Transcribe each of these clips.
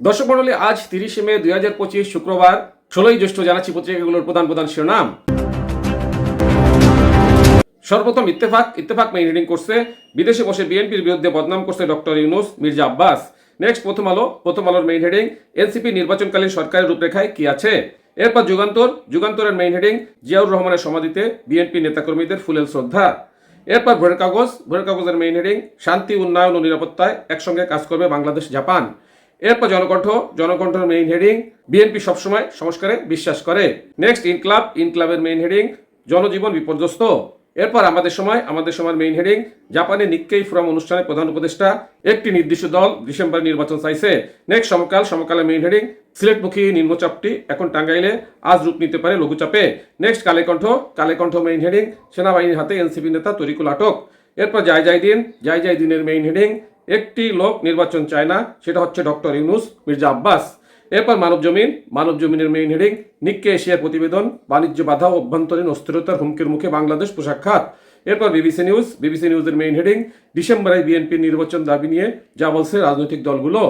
দর্শক মন্ডলী আজ তিরিশে মে দুই হাজার পঁচিশ শুক্রবার ষোলোই জ্যৈষ্ঠ জানাচ্ছি পত্রিকাগুলোর প্রধান প্রধান শিরোনাম। সর্বপ্রথম ইত্তেফাক ইত্তেফাক মেইন হেডিং করছে বিদেশে বসে বিএনপির বিরুদ্ধে বদনাম করছে ডক্টর ইউনুস, মির্জা আব্বাস। নেক্সট প্রথম আলো, প্রথম আলোর মেইন হেডিং এনসিপি নির্বাচনকালীন সরকারের রূপরেখায় কি আছে? এরপর যুগান্তর, যুগান্তরের মেইন হেডিং জিয়াউর রহমানের সমাধিতে বিএনপি নেতাকর্মীদের ফুলেল শ্রদ্ধা। এরপর ভোরের কাগজ, ভোরের কাগজের মেইন হেডিং শান্তি, উন্নয়ন ও নিরাপত্তায় একসঙ্গে কাজ করবে বাংলাদেশ, জাপান। এরপর জনকণ্ঠ, জনকণ্ঠের মেইন হেডিং বিএনপি সবসময় সংস্কারে বিশ্বাস করে। নেক্সট ইনক্লাব ইনক্লাবের মেইন হেডিং জনজীবন বিপর্যস্ত। এরপর আমাদের সময়, আমাদের সময়ের মেইন হেডিং জাপানে নিক্কেই ফোরাম অনুষ্ঠানে প্রধান উপদেষ্টা, একটি নির্দিষ্ট দল ডিসেম্বর নির্বাচন চাইছে। নেক্সট সমকাল, সমকালের মেইন হেডিং সিলেটমুখী নিম্নচাপটি এখন টাঙ্গাইলে আজ রূপ নিতে পারে লঘুচাপে। Next Kalerkantha Kalerkantha main heading সেনাবাহিনীর হাতে এনসিপি নেতা তরিকুল আটক। এরপর যাই যাই দিন যাই যাই দিনের মেইন হেডিং একটি লোক নির্বাচন চায় না, সেটা হচ্ছে ডক্টর ইউনুস মির্জা আব্বাস। এরপর মানব জমিন, মানব জমিনের মেইন হেডিং নিক্কে এশিয়ার প্রতিবেদন, বাণিজ্য বাধা, অভ্যন্তরীণ অস্থিরতার হুমকির মুখে বাংলাদেশ পোশাক খাত। এরপর বিবিসি নিউজ, বিবিসি নিউজের মেইন হেডিং ডিসেম্বরে বিএনপির নির্বাচন দাবি নিয়ে যা বলছে রাজনৈতিক দলগুলো।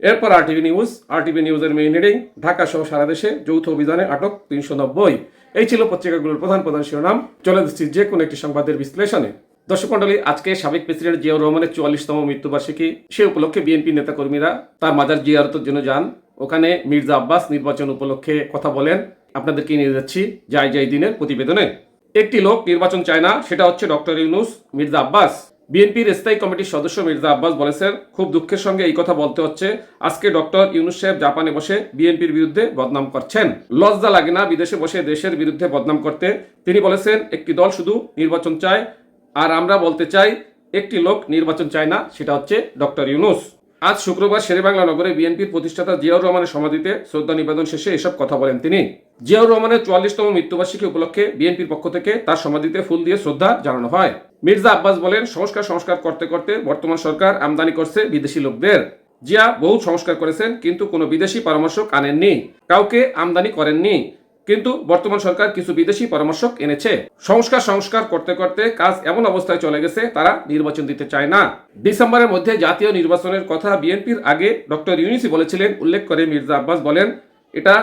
এরপর আরটিভি নিউজ আরটিভি নিউজের মেইন হেডিং ঢাকা সহ সারা দেশে যৌথ অভিযানে আটক তিনশো নব্বই। এই ছিল পত্রিকাগুলোর প্রধান প্রধান শিরোনাম। চলে যাচ্ছি যে কোনো একটি সংবাদের বিশ্লেষণে। দর্শক মন্ডলী, আজকে সাবেক প্রেসিডেন্ট জিয়াউর রহমানের চুয়াল্লিশতম মৃত্যুবার্ষিকী, সে উপলক্ষে বিএনপি নেতাকর্মীরা তার মাজার জিয়ারতের জন্য যান। ওখানে মির্জা আব্বাস নির্বাচন উপলক্ষে কথা বলেন। আপনাদেরকে নিয়ে যাচ্ছি যাই যাই দিনের প্রতিবেদনে। একটি লোক নির্বাচন চায় না, সেটা হচ্ছে ডক্টর ইউনুস মির্জা আব্বাস। বিএনপির স্থায়ী কমিটির সদস্য মির্জা আব্বাস বলেছেন, খুব দুঃখের সঙ্গে এই কথা বলতে হচ্ছে। আজকে ডক্টর ইউনুস সাহেব জাপানে বসে বিএনপির বিরুদ্ধে বদনাম করছেন। লজ্জা লাগে না বিদেশে বসে দেশের বিরুদ্ধে বদনাম করতে। তিনি বলেছেন, একটি দল শুধু নির্বাচন চায় আর আমরা বলতে চাই, একটি লোক নির্বাচন চায় না, সেটা হচ্ছে ডক্টর ইউনুস। আজ শুক্রবার শেরেবাংলা নগরে বিএনপির প্রতিষ্ঠাতা জিয়াউর রহমানের সমাধিতে শ্রদ্ধা নিবেদন শেষে এসব কথা বলেন তিনি। জিয়াউর রহমানের চুয়াল্লিশতম মৃত্যুবার্ষিকী উপলক্ষে বিএনপির পক্ষ থেকে তার সমাধিতে ফুল দিয়ে শ্রদ্ধা জানানো হয়। মির্জা আব্বাস বলেন, সংস্কার সংস্কার করতে করতে বর্তমান সরকার আমদানি করছে বিদেশি লোকদের। জিয়া বহু সংস্কার করেছেন, কিন্তু কোনো বিদেশি পরামর্শক আনেননি, কাউকে আমদানি করেননি। কিন্তু বর্তমান সরকার কিছু বিদেশি পরামর্শক এনেছে। সংস্কার সংস্কার করতে করতে কাজ এমন অবস্থায় চলে গেছে, তারা নির্বাচন দিতে চায় না। ডিসেম্বরের মধ্যে জাতীয় নির্বাচনের কথা বিএনপির আগে ডক্টর ইউনিসি বলেছিলেন, উল্লেখ করে মির্জা আব্বাস বলেন, এটা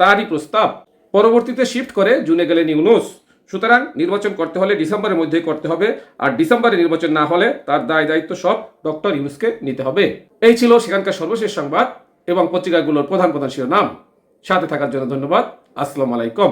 তারই প্রস্তাব। পরবর্তীতে শিফট করে জুনে গেলেন ইউনুস। সুতরাং নির্বাচন করতে হলে ডিসেম্বরের মধ্যেই করতে হবে, আর ডিসেম্বরে নির্বাচন না হলে তার দায় দায়িত্ব সব ডক্টর ইউনুসকে নিতে হবে। এই ছিল সেখানকার সর্বশেষ সংবাদ এবং পত্রিকাগুলোর প্রধান প্রধান শিরোনাম। সাথে থাকার জন্য ধন্যবাদ। আসসালামু আলাইকুম।